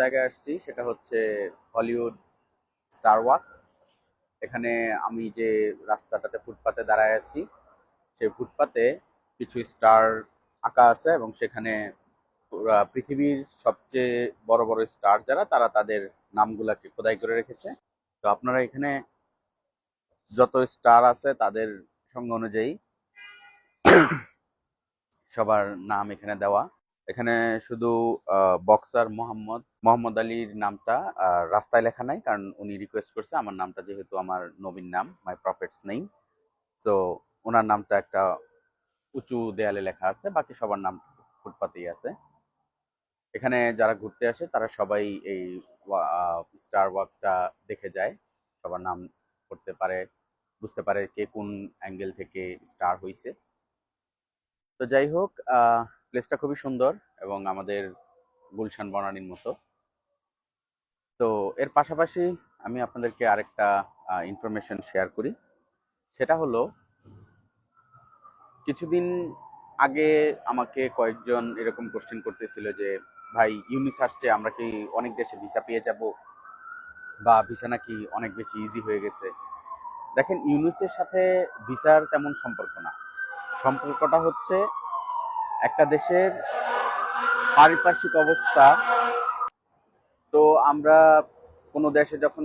জায়গায় আসছি, সেটা হচ্ছে হলিউড, স্টার ওয়াক এখানে আমি যে রাস্তাটাতে ফুটপাতে দাঁড়ায় আছি, সেই ফুটপাতে কিছু স্টার আঁকা আছে এবং সেখানে পৃথিবীর সবচেয়ে বড় বড় স্টার যারা, তারা তাদের নামগুলাকে খোদাই করে রেখেছে। তো আপনারা এখানে যত স্টার আছে তাদের সঙ্গে অনুযায়ী সবার নাম এখানে দেওয়া। এখানে শুধু বক্সার মোহাম্মদ মোহাম্মদ আলীর নামটা রাস্তায় লেখা নাই, কারণ উনি রিকোয়েস্ট করছে, আমার নামটা যেহেতু আমার নবীন নাম মাই প্রফিটস নেই সো ওনার নামটা একটা উঁচু দেয়ালে লেখা আছে, বাকি সবার নাম ফুটপাতেই আছে। এখানে যারা ঘুরতে আসে, তারা সবাই এই স্টার ওয়াকটা দেখে যায়। সবার নাম করতে পারে, বুঝতে পারে কে কোন অ্যাঙ্গেল থেকে স্টার হয়েছে তো যাই হোক প্লেসটা খুবই সুন্দর এবং আমাদের গুলশান বনানীর মতো। তো এর পাশাপাশি আমি আপনাদেরকে আরেকটা ইনফরমেশন শেয়ার করি। সেটা হলো, কিছুদিন আগে আমাকে কয়েকজন এরকম কোশ্চেন করতেছিল যে, ভাই ইউনিস আসছে, আমরা কি অনেক দেশে ভিসা পেয়ে যাব? বা ভিসা নাকি অনেক বেশি ইজি হয়ে গেছে? দেখেন ইউনিসের সাথে ভিসার তেমন সম্পর্ক না। সম্পর্কটা হচ্ছে একটা দেশের পারিপার্শ্বিক অবস্থা। তো আমরা কোনো দেশে যখন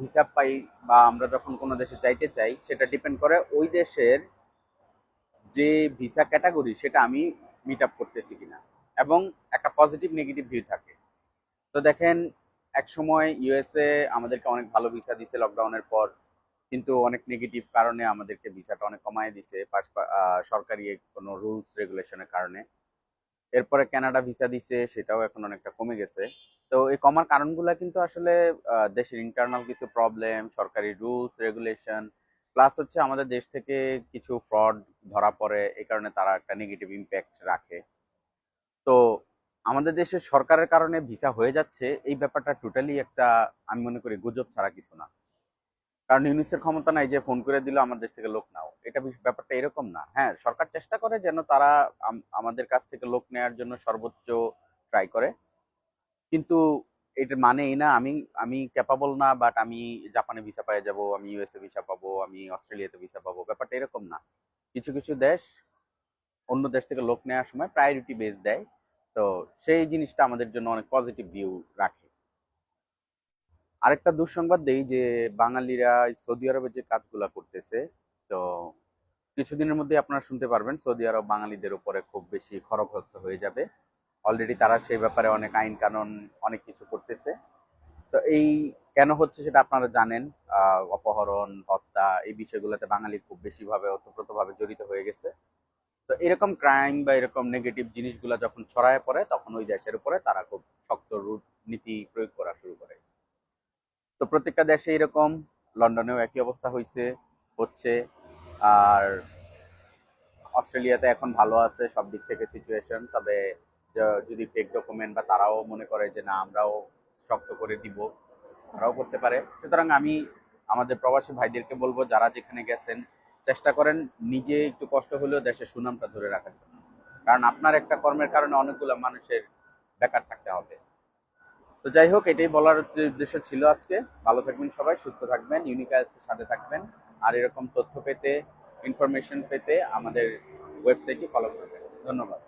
ভিসা পাই বা আমরা যখন কোনো দেশে যাইতে চাই, সেটা ডিপেন্ড করে ওই দেশের যে ভিসা ক্যাটাগরি সেটা আমি মিট আপ করতেছি কিনা। এবং একটা পজিটিভ নেগেটিভ ভিউ থাকে। তো দেখেন, এক সময় ইউএসএ আমাদেরকে অনেক ভালো ভিসা দিছে লকডাউনের পর। কিন্তু অনেক নেগেটিভ কারণে আমাদেরকে ভিসাটা অনেক কমায় দিছে সরকারি কোনো রুলস রেগুলেশনের কারণে। এরপরে কানাডা ভিসা দিছে, সেটাও এখন অনেকটা কমে গেছে। তো এই কমার কারণগুলো কিন্তু আসলে দেশের ইন্টারনাল কিছু প্রবলেম সরকারি রুলস রেগুলেশন প্লাস হচ্ছে আমাদের দেশ থেকে কিছু ফ্রড ধরা পড়ে, এই কারণে তারা একটা নেগেটিভ ইম্প্যাক্ট রাখে। তো আমাদের দেশের সরকারের কারণে ভিসা হয়ে যাচ্ছে, এই ব্যাপারটা টোটালি একটা, আমি মনে করি, গুজব ছাড়া কিছু না। কারণ ইউনিসের ক্ষমতা নাই যে ফোন করে দিল, আমার দেশ থেকে লোক নাও। এটা ব্যাপারটা এরকম না। হ্যাঁ সরকার চেষ্টা করে যেন তারা আমাদের কাছ থেকে লোক নেওয়ার জন্য সর্বোচ্চ ট্রাই করে। কিন্তু এটা মানে না, আমি আমি ক্যাপাবল না বাট আমি জাপানে ভিসা পেয়ে যাব, আমি ইউএসএ ভিসা পাবো, আমি অস্ট্রেলিয়াতে ভিসা পাবো, ব্যাপারটা এরকম না। কিছু কিছু দেশ অন্য দেশ থেকে লোক নেওয়ার সময় প্রায়োরিটি বেস দেয়। তো সেই জিনিসটা আমাদের জন্য অনেক পজিটিভ ভিউ রাখে। আরেকটা দুঃসংবাদ দেই যে বাঙালিরা সৌদি আরবে যে কাজগুলা করতেছে, তো কিছুদিনের মধ্যে আপনারা শুনতে পারবেন সৌদি আরব বাঙালিদের উপরে খুব বেশি খরগ্রস্ত হয়ে যাবে। অলরেডি তারা সেই ব্যাপারে অনেক আইন কানুন, অনেক কিছু করতেছে। তো এই কেন হচ্ছে সেটা আপনারা জানেন অপহরণ, হত্যা এই বিষয়গুলোতে বাঙালি খুব বেশি ভাবে ওতপ্রোতভাবে জড়িত হয়ে গেছে। তো এরকম ক্রাইম বা এরকম নেগেটিভ জিনিসগুলো যখন ছড়ায় পড়ে, তখন ওই দেশের উপরে তারা খুব শক্ত রুট নীতি প্রয়োগ করা শুরু করে। তো প্রত্যেকটা দেশে এরকম, লন্ডনেও একই অবস্থা হয়েছে হচ্ছে, আর অস্ট্রেলিয়াতে এখন ভালো আছে সব দিক থেকে সিচুয়েশন তবে যদি ফেক ডকুমেন্ট বা তারাও মনে করে যে না, আমরাও শক্ত করে দিব, তারাও করতে পারে। সুতরাং আমি আমাদের প্রবাসী ভাইদেরকে বলব, যারা যেখানে গেছেন, চেষ্টা করেন নিজে একটু কষ্ট হলেও দেশের সুনামটা ধরে রাখার জন্য। কারণ আপনার একটা কর্মের কারণে অনেকগুলো মানুষের বেকার থাকতে হবে। তো যাই হোক, এটাই বলার উদ্দেশ্য ছিল আজকে। ভালো থাকবেন সবাই, সুস্থ থাকবেন ইউনিক ইউনিকালসের সাথে থাকবেন। আর এরকম তথ্য পেতে ইনফরমেশন পেতে আমাদের ওয়েবসাইটটি ফলো করবেন। ধন্যবাদ।